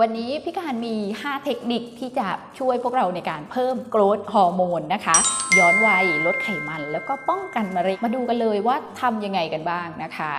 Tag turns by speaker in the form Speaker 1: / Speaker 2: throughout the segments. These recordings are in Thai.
Speaker 1: วันนี้พี่การมี 5 เทคนิคที่จะช่วยพวกเราในการเพิ่มโกรทฮอร์โมนนะคะ ย้อนวัยลดไขมันแล้วก็ป้องกันมะเร็งมาดูกันเลยว่าทำยังไงกันบ้างนะคะ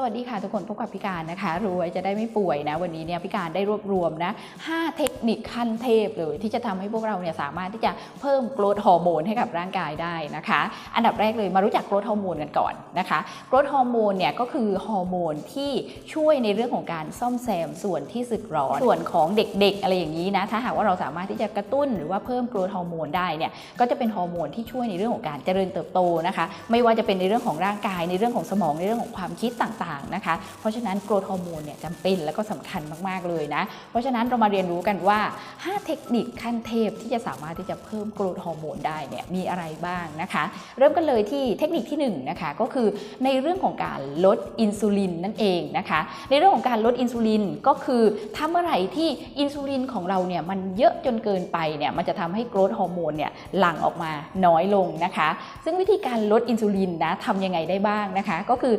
Speaker 1: สวัสดีค่ะทุกคนพบกับพี่การนะคะรวยจะได้ไม่ป่วยนะวันนี้เนี่ยพี่การได้รวบรวมนะ5เทคนิคขั้นเทพเลย ที่จะทำให้พวกเราเนี่ยสามารถที่จะเพิ่มโกรทฮอร์โมนให้กับร่างกายได้นะคะ อันดับแรกเลยมารู้จักโกรทฮอร์โมนกันก่อนนะคะโกรทฮอร์โมนเนี่ยก็คือฮอร์โมนที่ช่วยในเรื่องของการซ่อมแซมส่วนที่สึกหรอส่วนของเด็กๆ อะไรอย่างนี้นะถ้าหากว่าเราสามารถที่จะกระตุ้นหรือว่าเพิ่มโกรทฮอร์โมนได้เนี่ยก็จะเป็นฮอร์โมนที่ช่วยในเรื่องของการเจริญเติบโตนะคะ ไม่ว่าจะเป็นในเรื่องของร่างกายในเรื่องของสมองในเรื่องของความคิดต่างๆนะคะ เพราะฉะนั้นโกรทฮอร์โมนเนี่ยจำเป็นแล้วก็สำคัญมากๆเลยนะ เพราะฉะนั้นเรามาเรียนรู้กันว่า 5 เทคนิคขั้นเทพที่จะสามารถที่จะเพิ่มโกรทฮอร์โมนได้เนี่ยมีอะไรบ้างนะคะ เริ่มกันเลยที่เทคนิคที่1นนะคะก็คือในเรื่องของการลดอินซูลินนั่นเองนะคะ ในเรื่องของการลดอินซูลินก็คือถ้าเมื่อไหร่ที่อินซูลินของเราเนี่ยมันเยอะจนเกินไปเนี่ยมันจะทำให้โกรทฮอร์โมนเนี่ยหลั่งออกมาน้อยลงนะคะ ซึ่งวิธีการลดอินซูลินนะทำยังไงได้บ้างนะคะ ก็คือ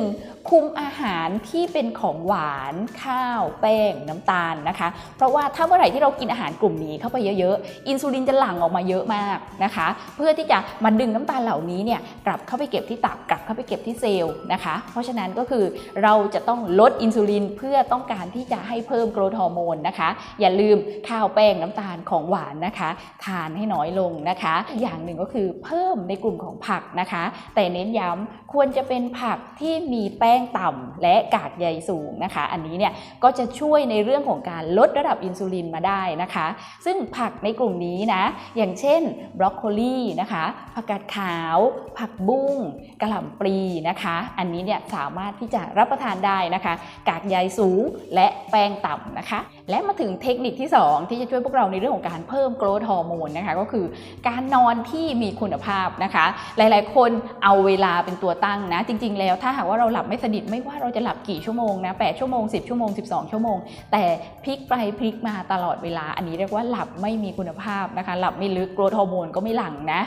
Speaker 1: 1. คุมอาหารที่เป็นของหวานข้าวแป้งน้ำตาลนะคะ เพราะว่าถ้าเมื่อไหร่ที่เรากินอาหารกลุ่มนี้เข้าไปเยอะๆ อินซูลินจะหลั่งออกมาเยอะมากนะคะ เพื่อที่จะมาดึงน้ำตาลเหล่านี้เนี่ยกลับเข้าไปเก็บที่ตับกลับเข้าไปเก็บที่เซลล์นะคะ เพราะฉะนั้นก็คือเราจะต้องลดอินซูลินเพื่อต้องการที่จะให้เพิ่มโกรทฮอร์โมนนะคะ อย่าลืมข้าวแป้งน้ำตาลของหวานนะคะ ทานให้น้อยลงนะคะอีกอย่างหนึ่งก็คือเพิ่มในกลุ่มของผักนะคะ แต่เน้นย้ำควรจะเป็นผักที่มีแป้งต่ำและกากใยสูงนะคะ อันนี้เนี่ยก็จะช่วยในเรื่องของการลดระดับอินซูลินมาได้นะคะ ซึ่งผักในกลุ่มนี้นะ อย่างเช่นบรอกโคลีนะคะผักกาดขาว ผักบุ้งกระหล่ำปลีนะคะ อันนี้เนี่ยสามารถที่จะรับประทานได้นะคะ กากใยสูงและแป้งต่ำนะคะ และมาถึงเทคนิคที่ 2 ที่จะช่วยพวกเราในเรื่องของการเพิ่มโกรทฮอร์โมนนะคะก็คือการนอนที่มีคุณภาพนะคะ หลายๆ คนเอาเวลาเป็นตัวตั้งนะ จริง ๆ แล้วถ้าหากว่าเราหลับไม่สนิทไม่ว่าเราจะหลับกี่ชั่วโมงนะ8ชั่วโมง 10 ชั่วโมง 12 ชั่วโมง แต่พลิกไปพลิกมาตลอดเวลา อันนี้เรียกว่าหลับไม่มีคุณภาพนะคะหลับไม่ลึกโกรทฮอร์โมนก็ไม่หลั่งนะ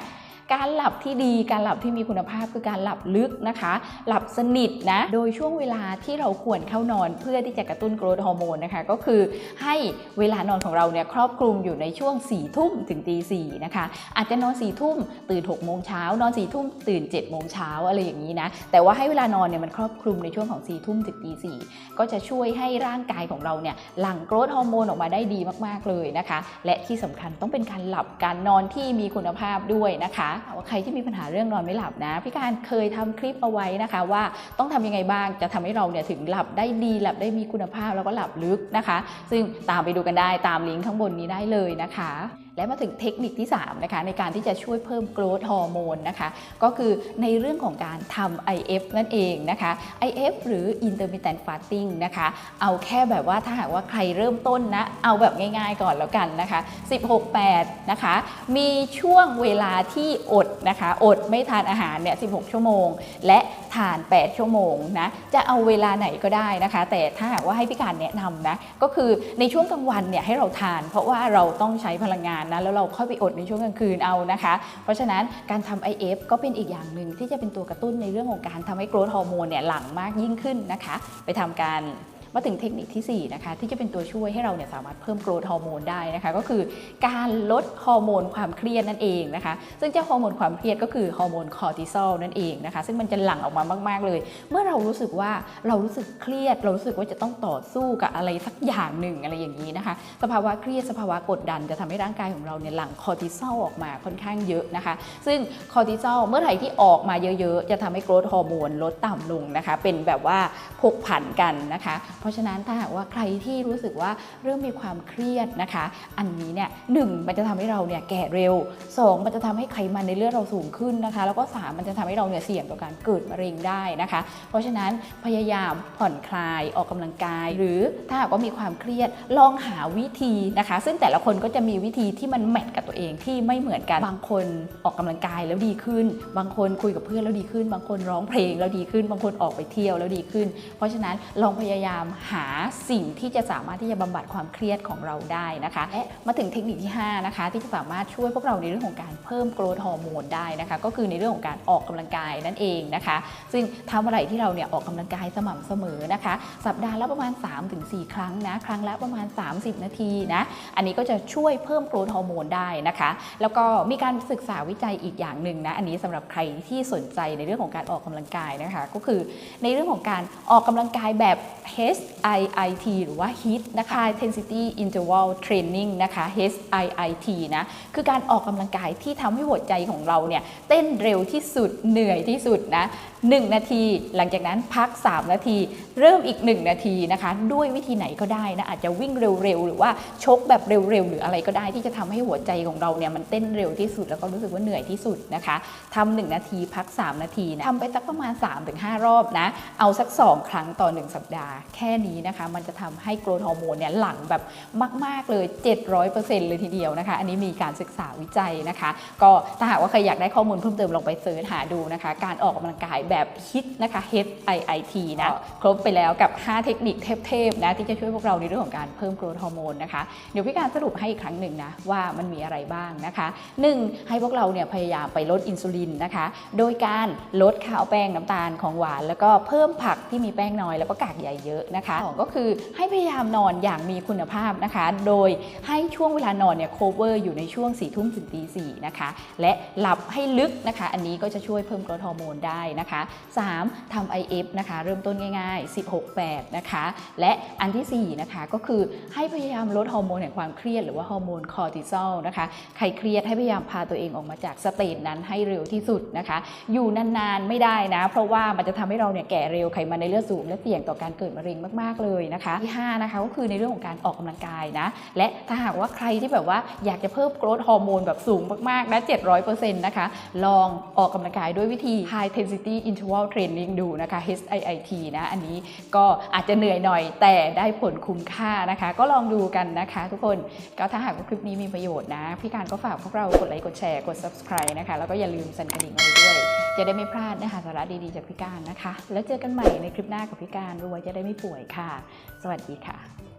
Speaker 1: การหลับที่ดีการหลับที่มีคุณภาพคือการหลับลึกนะคะ หลับสนิทนะ โดยช่วงเวลาที่เราควรเข้านอนเพื่อที่จะกระตุ้นโกรทฮอร์โมนนะคะ ก็คือให้เวลานอนของเราเนี่ยครอบคลุมอยู่ในช่วง4ี่ทุ่มถึงตีสี่นะคะ อาจจะนอน4ี่ทุ่มตื่น6กโมงเช้านอน4ี่ทุ่มตื่น7จ็ดโมงเช้าอะไรอย่างนี้นะ แต่ว่าให้เวลานอนเนี่ยมันครอบคลุมในช่วงของ4ี่ทุ่มถึงตีสี่ก็จะช่วยให้ร่างกายของเราเนี่ยหลั่งโกรทฮอร์โมนออกมาได้ดีมากๆเลยนะคะ และที่สำคัญต้องเป็นการหลับการนอนที่มีคุณภาพด้วยนะคะว่าใครที่มีปัญหาเรื่องนอนไม่หลับนะพี่การเคยทำคลิปเอาไว้นะคะ ว่าต้องทำยังไงบ้างจะทำให้เราเนี่ยถึงหลับได้ดีหลับได้มีคุณภาพแล้วก็หลับลึกนะคะ ซึ่งตามไปดูกันได้ตามลิงก์ข้างบนนี้ได้เลยนะคะ และมาถึงเทคนิคที่3นะคะในการที่จะช่วยเพิ่มโกรทฮอร์โมนนะคะก็คือในเรื่องของการทำ IF นั่นเองนะคะ IF หรือ intermittent fasting นะคะเอาแค่แบบว่าถ้าหากว่าใครเริ่มต้นนะ เอาแบบง่ายๆก่อนแล้วกันนะคะ 16-8 นะคะ มีช่วงเวลาที่อดนะคะ อดไม่ทานอาหารเนี่ย 16 ชั่วโมง และทาน 8 ชั่วโมงนะ จะเอาเวลาไหนก็ได้นะคะ แต่ถ้าหากว่าให้พี่การแนะนำนะ ก็คือในช่วงกลางวันเนี่ยให้เราทาน เพราะว่าเราต้องใช้พลังงานนะแล้วเราค่อยไปอดในช่วงกลางคืนเอานะคะ เพราะฉะนั้นการทำ IF ก็เป็นอีกอย่างหนึ่งที่จะเป็นตัวกระตุ้นในเรื่องของการทำให้โกรทฮอร์โมนเนี่ยหลั่งมากยิ่งขึ้นนะคะ ไปทำการ มาถึงเทคนิคทีสี่ 4 นะคะ ที่จะเป็นตัวช่วยให้เราเนี่ยสามารถเพิ่มโกรทฮอร์โมนได้นะคะ ก็คือการลดฮอร์โมนความเครียดนั่นเองนะคะ ซึ่งเจ้าฮอร์โมนความเครียดก็คือฮอร์โมนคอร์ติซอลนั่นเองนะคะ ซึ่งมันจะหลั่งออกมามาก ๆ เลย เมื่อเรารู้สึกว่าเรารู้สึกเครียด เรารู้สึกว่าจะต้องต่อสู้กับอะไรสักอย่างหนึ่งอะไรอย่างนี้นะคะ สภาวะเครียดสภาวะกดดันจะทำให้ร่างกายของเราเนี่ยหลั่งคอร์ติซอลออกมาค่อนข้างเยอะนะคะ ซึ่งคอร์ติซอลเมื่อไหร่ที่ออกมาเยอะ ๆ จะทำให้โกรทฮอร์โมนลดต่ำลงนะคะ เป็นแบบว่าผกผันกันนะคะเพราะฉะนั้นถ้าหากว่าใครที่รู้สึกว่าเริ่มมีความเครียดนะคะ อันนี้เนี่ยหนึ่งมันจะทำให้เราเนี่ยแก่เร็ว 2 มันจะทำให้ไขมันในเลือดเราสูงขึ้นนะคะ แล้วก็ 3 มันจะทำให้เราเนี่ยเสี่ยงต่อการเกิดมะเร็งได้นะคะ เพราะฉะนั้นพยายามผ่อนคลายออกกำลังกาย หรือถ้าหากว่ามีความเครียดลองหาวิธีนะคะ ซึ่งแต่ละคนก็จะมีวิธีที่มันแมทกับตัวเองที่ไม่เหมือนกันบางคนออกกำลังกายแล้วดีขึ้น บางคนคุยกับเพื่อนแล้วดีขึ้น บางคนร้องเพลงแล้วดีขึ้น บางคนออกไปเที่ยวแล้วดีขึ้น เพราะฉะนั้นลองพยายามหาสิ่งที่จะสามารถที่จะบำบัดความเครียดของเราได้นะคะและมาถึงเทคนิคที่5นะคะที่จะสามารถช่วยพวกเราในเรื่องของการเพิ่มโกรทฮอร์โมนได้นะคะก็คือในเรื่องของการออกกำลังกายนั่นเองนะคะ ซึ่งทำอะไรที่เราเนี่ยออกกำลังกายสม่ำเสมอนะคะ สัปดาห์ละประมาณ 3-4 ครั้งนะครั้งละประมาณ 30 นาทีนะอันนี้ก็จะช่วยเพิ่มโกรทฮอร์โมนได้นะคะ แล้วก็มีการศึกษาวิจัยอีกอย่างหนึ่งนะอันนี้สำหรับใครที่สนใจในเรื่องของการออกกำลังกายนะคะ ก็คือในเรื่องของการออกกำลังกายแบบ HIIT หรือว่า HIIT นะคะ Intensity Interval Training นะคะ HIIT นะคือการออกกำลังกายที่ทำให้หัวใจของเราเนี่ยเต้นเร็วที่สุดเหนื่อยที่สุดนะ1นาที หลังจากนั้นพัก 3 นาที เริ่มอีก 1 นาทีนะคะ ด้วยวิธีไหนก็ได้นะอาจจะวิ่งเร็วๆ หรือว่าชกแบบเร็วๆ หรืออะไรก็ได้ที่จะทำให้หัวใจของเราเนี่ยมันเต้นเร็วที่สุดแล้วก็รู้สึกว่าเหนื่อยที่สุดนะคะทำ1นาทีพัก 3 นาทีนะทำไปสักประมาณ 3-5 รอบนะเอาสัก 2 ครั้งต่อ 1 สัปดาห์แค่นี้นะคะมันจะทำให้โกรทฮอร์โมนเนี่ยหลั่งแบบมาก ๆ เลย 700%เลยทีเดียวนะคะ อันนี้มีการศึกษาวิจัยนะคะ ก็ถ้าหากว่าใครอยากได้ข้อมูลเพิ่มเติมลองไปเสิร์ชหาดูนะคะ การออกกำลังกายแบบฮิตนะคะ HIIT นะครบไปแล้วกับ 5 เทคนิคเทพๆนะที่จะช่วยพวกเราในเรื่องของการเพิ่มโกรทฮอร์โมนนะคะ เดี๋ยวพี่การสรุปให้อีกครั้งหนึ่งนะว่ามันมีอะไรบ้างนะคะ 1. ให้พวกเราเนี่ยพยายามไปลดอินซูลินนะคะ โดยการลดข้าวแป้งน้ำตาลของหวาน แล้วก็เพิ่มผักที่มีแป้งน้อยแล้วก็กากใยเยอะนะคะสองก็คือให้พยายามนอนอย่างมีคุณภาพนะคะ โดยให้ช่วงเวลานอนเนี่ย cover อยู่ในช่วง4ี่ทุ่มถึงตีสี่นะคะและหลับให้ลึกนะคะ อันนี้ก็จะช่วยเพิ่มโกรทฮอร์โมนได้นะคะ 3. ทำ IF นะคะเริ่มต้นง่าย ๆ 16 8 นะคะ และอันทีสี่ 4 นะคะก็คือให้พยายามลดฮอร์โมนแห่งความเครียดหรือว่าฮอร์โมนคอร์ติซอลนะคะใครเครียดให้พยายามพาตัวเองออกมาจากสเตจนั้นให้เร็วที่สุดนะคะ อยู่นานๆไม่ได้นะ เพราะว่ามันจะทำให้เราเนี่ยแก่เร็วไขมันในเลือดสูงและเสี่ยงต่อการเกิดมะเร็งมากๆเลยนะคะที่5นะคะก็คือในเรื่องของการออกกำลังกายนะและถ้าหากว่าใครที่แบบว่าอยากจะเพิ่มโกรทฮอร์โมนแบบสูงมากๆนะ700%นะคะลองออกกำลังกายด้วยวิธี High Intensity Interval Training ดูนะคะ HIIT นะอันนี้ก็อาจจะเหนื่อยหน่อยแต่ได้ผลคุ้มค่านะคะ ก็ลองดูกันนะคะ ทุกคนก็ถ้าหากว่าคลิปนี้มีประโยชน์นะ พี่การก็ฝากพวกเรากดไลค์กดแชร์กด subscribe นะคะ แล้วก็อย่าลืมสั่นกระดิ่งเอาไว้ด้วย จะได้ไม่พลาดเนื้อหาสาระดีๆจากพี่การนะคะ แล้วเจอกันใหม่ในคลิปหน้ากับพี่การรวยจะได้ไม่ป่วยค่ะ สวัสดีค่ะ